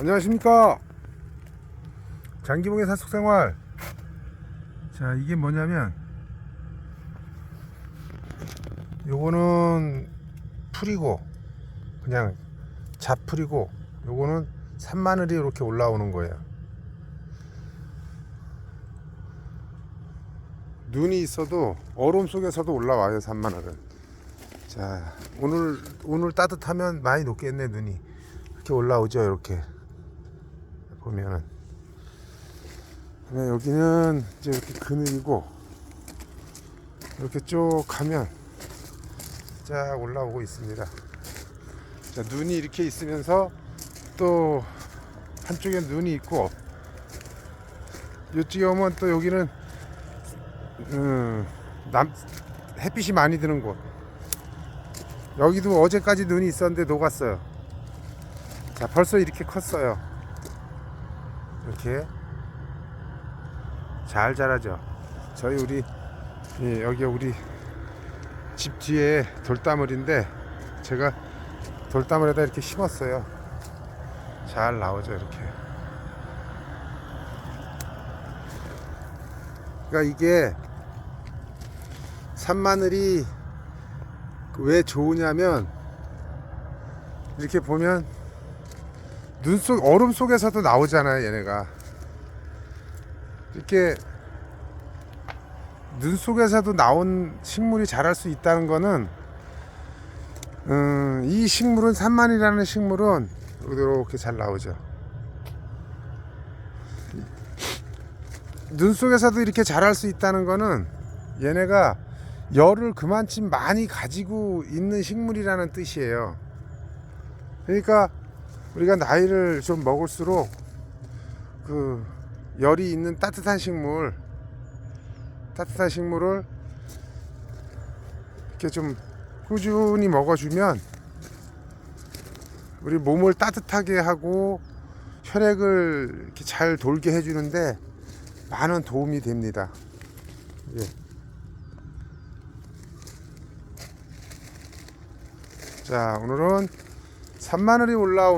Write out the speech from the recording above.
안녕하십니까? 장기봉의 산속생활. 자 이게 뭐냐면 요거는 풀이고 그냥 잡풀이고 요거는 산마늘이 이렇게 올라오는 거예요. 눈이 있어도 얼음 속에서도 올라와요 산마늘은. 자 오늘 오늘 따뜻하면 많이 녹겠네 눈이. 이렇게 올라오죠 이렇게 보면은. 네, 여기는 이제 이렇게 그늘이고 이렇게 쭉 가면 쫙 올라오고 있습니다. 자 눈이 이렇게 있으면서 또 한쪽에 눈이 있고 이쪽에 오면 또 여기는 음, 남 햇빛이 많이 드는 곳. 여기도 어제까지 눈이 있었는데 녹았어요. 자 벌써 이렇게 컸어요 이렇게 잘 자라죠. 저희 우리 예, 여기 우리 집 뒤에 돌다물인데 제가 돌다물에다 이렇게 심었어요. 잘 나오죠 이렇게. 그러니까 이게 산마늘이 왜 좋으냐면 이렇게 보면 눈 속 얼음 속에서도 나오잖아요 얘네가 이렇게 눈 속에서도 나온 식물이 자랄 수 있다는 거는 음, 이 식물은 산만이라는 식물은 이렇게 잘 나오죠 눈 속에서도 이렇게 자랄 수 있다는 거는 얘네가 열을 그만큼 많이 가지고 있는 식물이라는 뜻이에요. 그러니까 우리가 나이를 좀 먹을수록 그 열이 있는 따뜻한 식물, 따뜻한 식물을 이렇게 좀 꾸준히 먹어주면 우리 몸을 따뜻하게 하고 혈액을 이렇게 잘 돌게 해주는데 많은 도움이 됩니다. 예. 자, 오늘은 산마늘이 올라온